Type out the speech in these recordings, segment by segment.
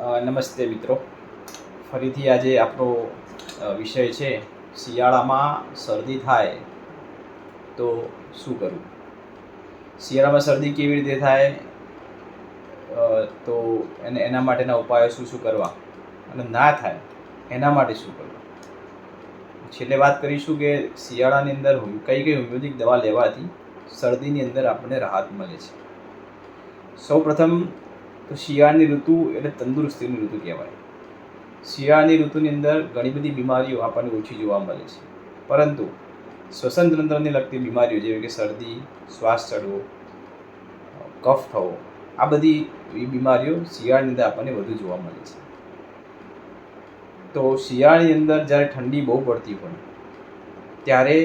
નમસ્તે મિત્રો. ફરીથી આજે આપણો વિષય છે શિયાળામાં શરદી થાય તો શું કરવું? શિયાળામાં શરદી કેવી રીતે થાય? તો એને, એના માટેના ઉપાયો શું શું કરવા? અને ના થાય, એના માટે શું કરવું? છેલ્લે વાત કરીશું કે શિયાળાની અંદર કઈ કઈ હોમિયોપેથિક દવા લેવાથી શરદીની અંદર આપણને રાહત મળે છે. સૌ પ્રથમ તો શિયાળાની ઋતુ એટલે તંદુરસ્તીની ઋતુ કહેવાય. શિયાળાની ઋતુની અંદર ઘણી બધી બીમારીઓ આપણને ઓછી જોવા મળે છે. પરંતુ શ્વસન તંત્રને લગતી બીમારીઓ જેવી કે શરદી, શ્વાસ ચડવો, કફ થવો, આ બધી બીમારીઓ શિયાળાની અંદર આપણને વધુ જોવા મળે છે. તો શિયાળાની અંદર જ્યારે ઠંડી બહુ પડતી હોય, ત્યારે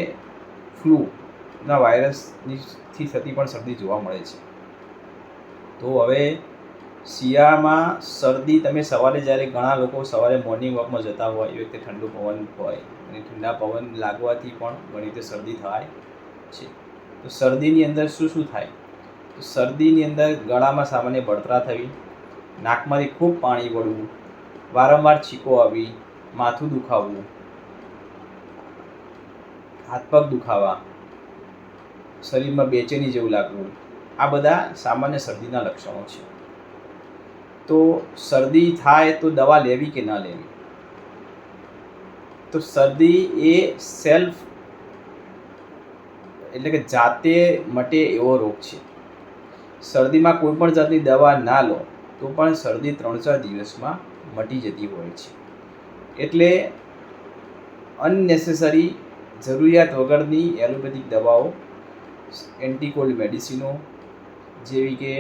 ફ્લૂના વાયરસની થી થતી પણ શરદી જોવા મળે છે. તો હવે શિયાળામાં શરદી, તમે સવારે જ્યારે ઘણા લોકો સવારે મોર્નિંગ વોકમાં જતા હોય એ વખતે ઠંડુ પવન હોય, અને ઠંડા પવન લાગવાથી પણ ઘણી રીતે શરદી થાય છે. તો શરદીની અંદર શું શું થાય? તો શરદીની અંદર ગળામાં સામાન્ય બળતરા થવી, નાકમાંથી ખૂબ પાણી વળવું, વારંવાર છીકો આવી માથું દુખાવવું હાથ પગ દુખાવા, શરીરમાં બેચેની જેવું લાગવું, આ બધા સામાન્ય શરદીના લક્ષણો છે. તો શરદી થાય તો દવા લેવી કે ના લેવી? તો શરદી એ સેલ્ફ એટલે કે જાતે મટે એવો રોગ છે. શરદીમાં કોઈ પણ જાતની દવા ના લો, તો પણ શરદી ત્રણ ચાર દિવસમાં મટી જતી હોય છે. એટલે અનનેસેસરી જરૂરિયાત વગરની એલોપેથિક દવાઓ એન્ટીકોલ્ડ મેડિસિનો જેવી કે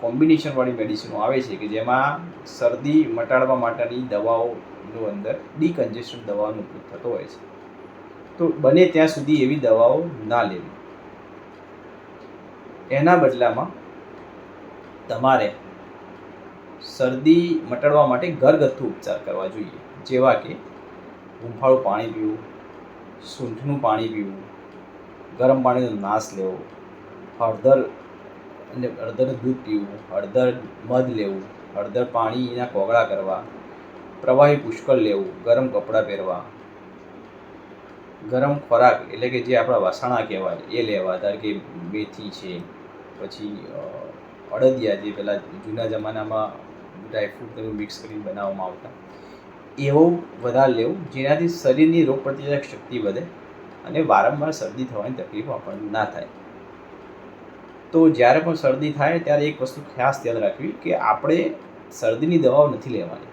કોમ્બિનેશનવાળી મેડિસિનો આવે છે કે જેમાં શરદી મટાડવા માટેની દવાઓનો અંદર ડીકન્જેશન દવાનો ઉપયોગ થતો હોય છે. તો બને ત્યાં સુધી એવી દવાઓ ના લેવી. એના બદલામાં તમારે શરદી મટાડવા માટે ઘરગથ્થુ ઉપચાર કરવા જોઈએ. જેવા કે હુંફાળું પાણી પીવું, સૂંઠનું પાણી પીવું, ગરમ પાણીનો નાશ લેવો, હળદર અને હળદરનું દૂધ પીવું, હળદર મધ લેવું, હળદર પાણીના કોગળા કરવા, પ્રવાહી પુષ્કળ લેવું, ગરમ કપડાં પહેરવા. ગરમ ખોરાક એટલે કે જે આપણા વાસણા કહેવાય, એ લેવા. ધારો કે મેથી છે, પછી અડદિયા જે પેલા જૂના જમાનામાં ડ્રાયફ્રૂટ તમે મિક્સ કરીને બનાવવામાં આવતા, એવું વધારે લેવું, જેનાથી શરીરની રોગ પ્રતિકારક શક્તિ વધે અને વારંવાર શરદી થવાની તકલીફો આપણને ના થાય. તો જ્યારે પણ શરદી થાય ત્યારે એક વસ્તુ ખાસ ધ્યાન રાખવી કે આપણે શરદીની દવાઓ નથી લેવાની.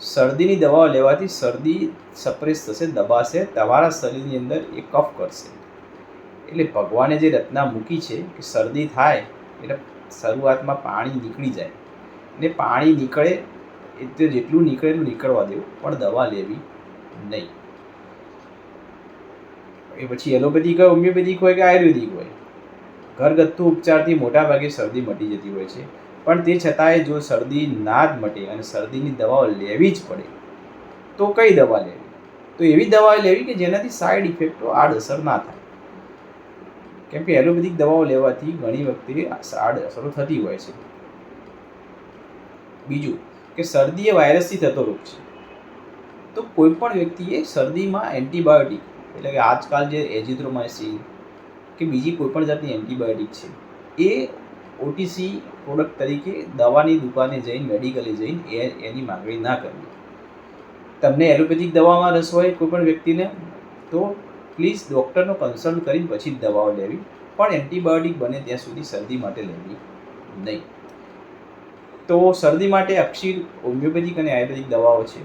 શરદીની દવાઓ લેવાથી શરદી સપ્રેસ થશે, દબાશે, તમારા શરીરની અંદર એ કફ કરશે. એટલે ભગવાને જે રચના મૂકી છે કે શરદી થાય એટલે શરૂઆતમાં પાણી નીકળી જાય. ને પાણી નીકળે એટલે જેટલું નીકળે એટલું નીકળવા દેવું, પણ દવા લેવી નહીં. એ પછી એલોપેથિક હોય, હોમિયોપેથિક હોય કે આયુર્વેદિક હોય? ઘરગથ્થુ ઉપચારથી મોટાભાગે શરદી મટી જતી હોય છે. પણ તે છતાંય જો શરદી ના જ મટે અને શરદીની દવાઓ લેવી જ પડે, તો કઈ દવા લેવી? તો એવી દવા લેવી કે જેનાથી સાઈડ ઇફેક્ટો આડઅસર ના થાય. કેમ કે એલોપેથિક દવાઓ લેવાથી ઘણી વખતે આડઅસરો થતી હોય છે. બીજું કે શરદી એ વાયરસથી થતો રોગ છે. તો કોઈ પણ વ્યક્તિએ શરદીમાં એન્ટીબાયોટિક એટલે કે આજકાલ જે એજિથ્રોમાઇસિન કે બીજી કોઈપણ જાતની એન્ટીબાયોટિક છે, એ ઓટીસી પ્રોડક્ટ તરીકે દવાની દુકાને જઈને મેડિકલે જઈને એ એની માગણી ના કરવી. તમને એલોપેથિક દવામાં રસ હોય કોઈપણ વ્યક્તિને, તો પ્લીઝ ડૉક્ટરનો કન્સલ્ટ કરીને પછી જ દવાઓ લેવી. પણ એન્ટીબાયોટિક બને ત્યાં સુધી શરદી માટે લેવી નહીં. તો શરદી માટે અક્ષીર હોમિયોપેથિક અને આયુર્વેદિક દવાઓ છે.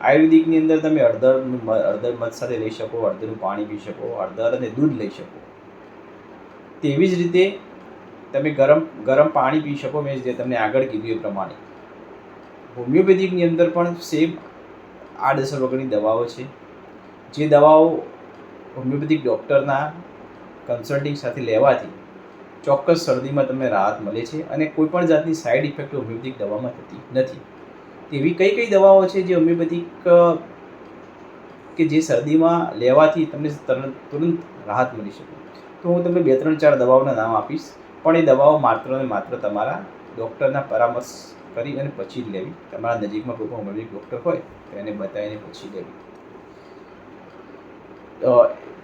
આયુર્વેદિકની અંદર તમે હળદરનું અડદર મધ સાથે લઈ શકો અડધરનું પાણી પી શકો અડદર અને દૂધ લઈ શકો. તેવી જ રીતે તમે ગરમ ગરમ પાણી પી શકો મેં જે તમને આગળ કીધું એ પ્રમાણે. હોમિયોપેથિકની અંદર પણ સેમ આડઅસર વગરની દવાઓ છે. જે દવાઓ હોમિયોપેથિક ડૉક્ટરના કન્સલ્ટિંગ સાથે લેવાથી ચોક્કસ શરદીમાં તમને રાહત મળે છે અને કોઈ પણ જાતની સાઈડ ઇફેક્ટ હોમિયોપેથિક દવામાં થતી નથી. તેવી કઈ કઈ દવાઓ છે જે હોમિયોપેથિક કે જે શરદીમાં લેવાથી તમને તુરંત રાહત મળી શકે? તો હું તમને બે ત્રણ ચાર દવાઓના નામ આપીશ, પણ એ દવાઓ માત્ર ને માત્ર તમારા ડૉક્ટરના પરામર્શ કરી અને પછી જ લેવી. તમારા નજીકમાં કોઈ પણ ડૉક્ટર હોય, તો એને બતાવીને પછી લેવી.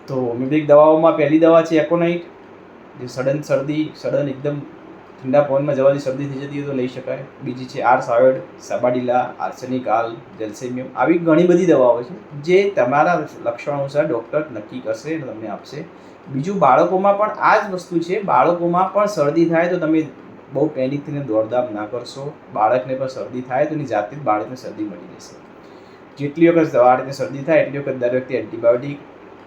તો હોમિયોપેથિક દવાઓમાં પહેલી દવા છે એકોનાઇટ, જે સડન શરદી, સડન એકદમ ઠંડા પવનમાં જવાથી શરદી થઈ જતી હોય તો લઈ શકાય. બીજી છે આર સાયોડ સાબાડીલા, આર્સેનિક આલ જેલ્સેમિયમ આવી ઘણી બધી દવાઓ છે, જે તમારા લક્ષણ અનુસાર ડૉક્ટર નક્કી કરશે અને તમને આપશે. બીજું બાળકોમાં પણ આ જ વસ્તુ છે. બાળકોમાં પણ શરદી થાય તો તમે બહુ પેનિક થઈને દોડધામ ના કરશો. બાળકને પણ શરદી થાય તો એની જાતે જ બાળકને શરદી મળી જશે જેટલી વખત બાળકને શરદી થાય, એટલી વખત દર વખતે એન્ટીબાયોટિક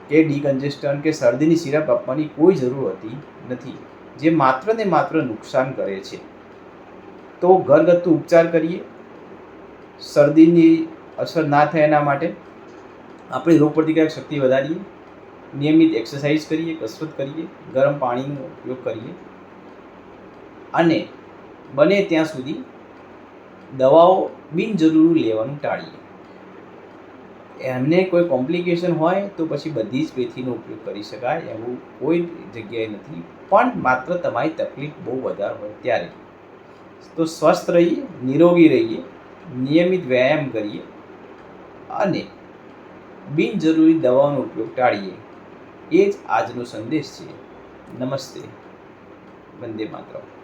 કે ડીકન્જેસ્ટન કે શરદીની સિરપ આપવાની કોઈ જરૂર હોતી નથી. જે માત્ર ને માત્ર નુકસાન કરે છે. તો ઘરગથ્થુ ઉપચાર કરીએ. શરદીની અસર ના થાય એના માટે આપણી રોગપ્રતિકારક શક્તિ વધારીએ. નિયમિત એક્સરસાઇઝ કરીએ, કસરત કરીએ, ગરમ પાણીનો ઉપયોગ કરીએ. અને બને ત્યાં સુધી દવાઓ બિનજરૂરી લેવાનું ટાળીએ. એમને કોઈ કોમ્પ્લિકેશન હોય તો પછી બધી જ પેથીનો ઉપયોગ કરી શકાય એવું કોઈ જગ્યાએ નથી. પણ માત્ર તમારી તકલીફ બહુ વધારે હોય ત્યારે. તો સ્વસ્થ રહીએ, નિરોગી રહીએ, નિયમિત વ્યાયામ કરીએ અને બિનજરૂરી દવાઓનો ઉપયોગ ટાળીએ. એ જ આજનો સંદેશ છે. નમસ્તે. વંદે માતરમ.